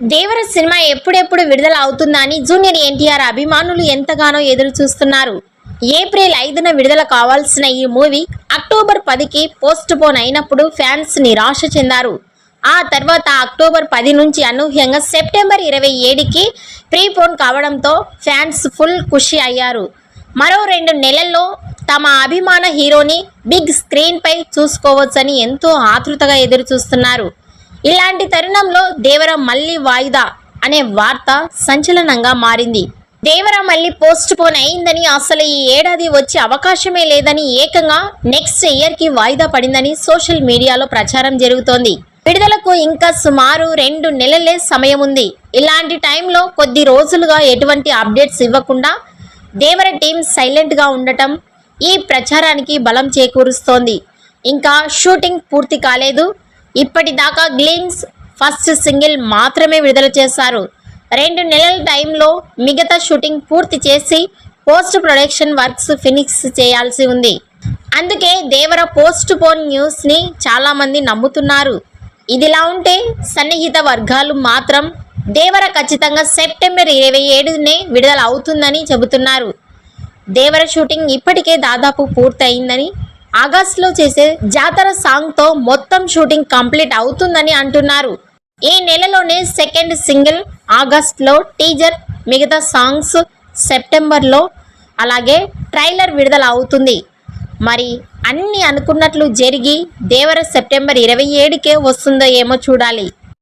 దేవర cinema ఎప్పుడెప్పుడు విడుదల అవుతుందా అని జూనియర్ ఎన్టీఆర్ అభిమానులు ఎంతగానో ఎదురు చూస్తున్నారు ఏప్రిల్ ఐదున విడుదల కావాల్సిన ఈ మూవీ అక్టోబర్ పదికి పోస్ట్ పోన్ అయినప్పుడు ఫ్యాన్స్ నిరాశ చెందారు. ఆ తర్వాత అక్టోబర్ పది నుంచి అనూహ్యంగా సెప్టెంబర్ ఇరవై ఏడుకి ప్రీపోన్ కావడంతో ఫ్యాన్స్ ఫుల్ ఖుషి అయ్యారు. మరో రెండు నెలల్లో తమ అభిమాన హీరోని బిగ్ స్క్రీన్పై చూసుకోవచ్చని ఎంతో ఆతృతగా ఎదురు చూస్తున్నారు ఇలాంటి తరుణంలో దేవర మళ్ళీ వాయిదా అనే వార్త సంచలనంగా మారింది. దేవరా మళ్ళీ పోస్ట్ పోన్ అయిందని అసలు ఈ ఏడాది వచ్చే అవకాశమే లేదని ఏకంగా నెక్స్ట్ ఇయర్కి వాయిదా పడిందని సోషల్ మీడియాలో ప్రచారం జరుగుతోంది. విడుదలకు ఇంకా సుమారు రెండు నెలలే సమయం ఉంది. ఇలాంటి టైంలో కొద్ది రోజులుగా ఎటువంటి అప్డేట్స్ ఇవ్వకుండా దేవర టీం సైలెంట్గా ఉండటం ఈ ప్రచారానికి బలం చేకూరుస్తోంది. ఇంకా షూటింగ్ పూర్తి కాలేదు. ఇప్పటిదాకా గ్లిమ్స్ ఫస్ట్ సింగిల్ మాత్రమే విడుదల చేశారు. రెండు నెలల టైంలో మిగతా షూటింగ్ పూర్తి చేసి పోస్ట్ ప్రొడక్షన్ వర్క్స్ ఫినిక్స్ చేయాల్సి ఉంది. అందుకే దేవర పోస్ట్ పోన్ న్యూస్ని చాలామంది నమ్ముతున్నారు. ఇదిలా ఉంటే సన్నిహిత వర్గాలు మాత్రం దేవర ఖచ్చితంగా సెప్టెంబర్ ఇరవై ఏడునే విడుదల అవుతుందని చెబుతున్నారు. దేవర షూటింగ్ ఇప్పటికే దాదాపు పూర్తయిందని ఆగస్ట్లో చేసే జాతర సాంగ్తో మొత్తం షూటింగ్ కంప్లీట్ అవుతుందని అంటున్నారు. ఈ నెలలోనే సెకండ్ సింగిల్ ఆగస్ట్లో టీజర్ మిగతా సాంగ్స్ సెప్టెంబర్లో అలాగే ట్రైలర్ విడుదల అవుతుంది. మరి అన్ని అనుకున్నట్లు జరిగి దేవర సెప్టెంబర్ ఇరవై ఏడుకే వస్తుందో ఏమో చూడాలి.